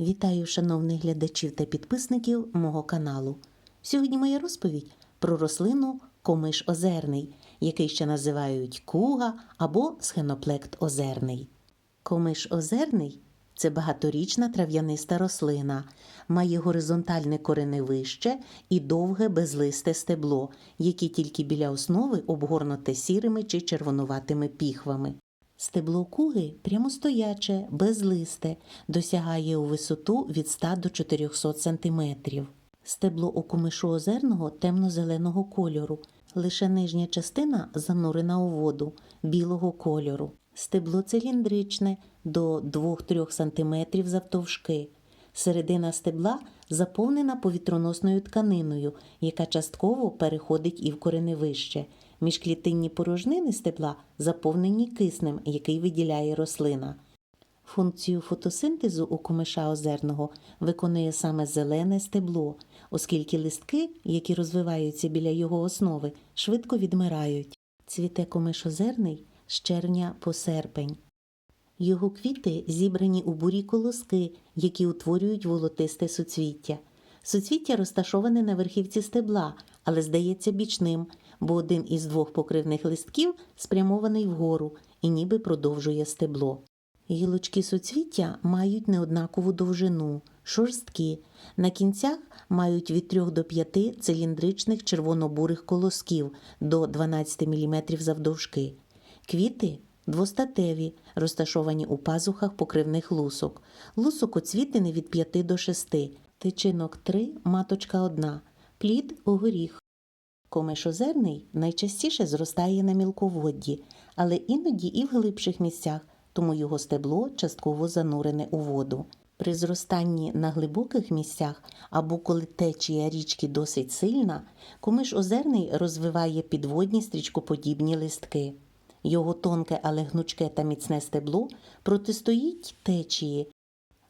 Вітаю шановних глядачів та підписників мого каналу. Сьогодні моя розповідь про рослину комиш озерний, який ще називають куга або схеноплект озерний. Комиш озерний це багаторічна трав'яниста рослина, має горизонтальне кореневище і довге безлисте стебло, яке тільки біля основи обгорнуте сірими чи червонуватими піхвами. Стебло куги прямостояче, безлисте, досягає у висоту від 100 до 400 см. Стебло окумишу озерного темно-зеленого кольору, лише нижня частина занурена у воду білого кольору. Стебло циліндричне до 2-3 см завтовшки. Середина стебла заповнена повітроносною тканиною, яка частково переходить і в кореневище. Міжклітинні порожнини стебла заповнені киснем, який виділяє рослина. Функцію фотосинтезу у комиша озерного виконує саме зелене стебло, оскільки листки, які розвиваються біля його основи, швидко відмирають. Цвіте комиш озерний з червня по серпень. Його квіти зібрані у бурі колоски, які утворюють волотисте суцвіття. Суцвіття розташоване на верхівці стебла, але здається бічним, бо один із двох покривних листків спрямований вгору і ніби продовжує стебло. Гілочки суцвіття мають неоднакову довжину, шорсткі. На кінцях мають від 3 до 5 циліндричних червоно-бурих колосків до 12 мм завдовжки. Квіти двостатеві, розташовані у пазухах покривних лусок. Лусок оцвітений від 5 до 6, тичинок 3, маточка 1, плід огоріх. Комиш озерний найчастіше зростає на мілководді, але іноді і в глибших місцях, тому його стебло частково занурене у воду. При зростанні на глибоких місцях або коли течія річки досить сильна, комиш озерний розвиває підводні стрічкоподібні листки. Його тонке, але гнучке та міцне стебло протистоїть течії.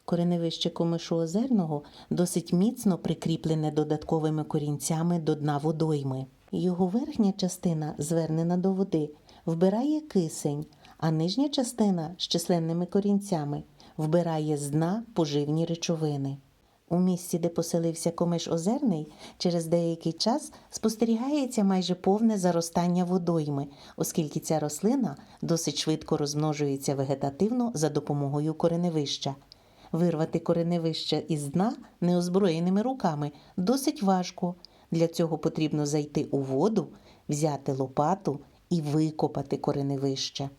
Кореневище комишу озерного досить міцно прикріплене додатковими корінцями до дна водойми. Його верхня частина, звернена до води, вбирає кисень, а нижня частина з численними корінцями вбирає з дна поживні речовини. У місці, де поселився комиш озерний, через деякий час спостерігається майже повне заростання водойми, оскільки ця рослина досить швидко розмножується вегетативно за допомогою кореневища. Вирвати кореневище із дна неозброєними руками досить важко. Для цього потрібно зайти у воду, взяти лопату і викопати кореневище.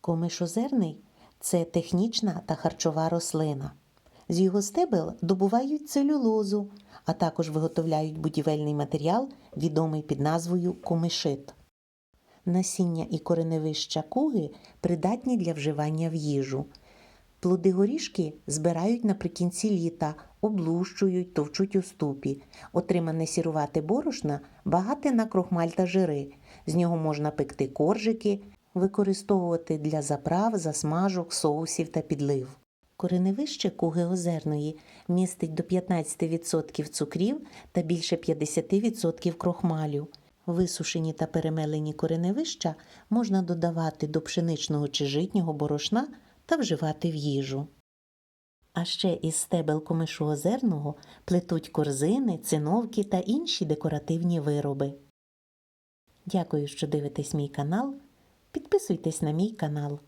Комиш озерний це технічна та харчова рослина. З його стебел добувають целюлозу, а також виготовляють будівельний матеріал, відомий під назвою комишит. Насіння і кореневища куги придатні для вживання в їжу. Плоди горішки збирають наприкінці літа, облущують, товчуть у ступі. Отримане сірувате борошна багате на крохмаль та жири. З нього можна пекти коржики, використовувати для заправ, засмажок, соусів та підлив. Кореневище куги озерної містить до 15% цукрів та більше 50% крохмалю. Висушені та перемелені кореневища можна додавати до пшеничного чи житнього борошна та вживати в їжу. А ще із стебел комишу озерного плетуть корзини, циновки та інші декоративні вироби. Дякую, що дивитесь мій канал. Підписуйтесь на мій канал.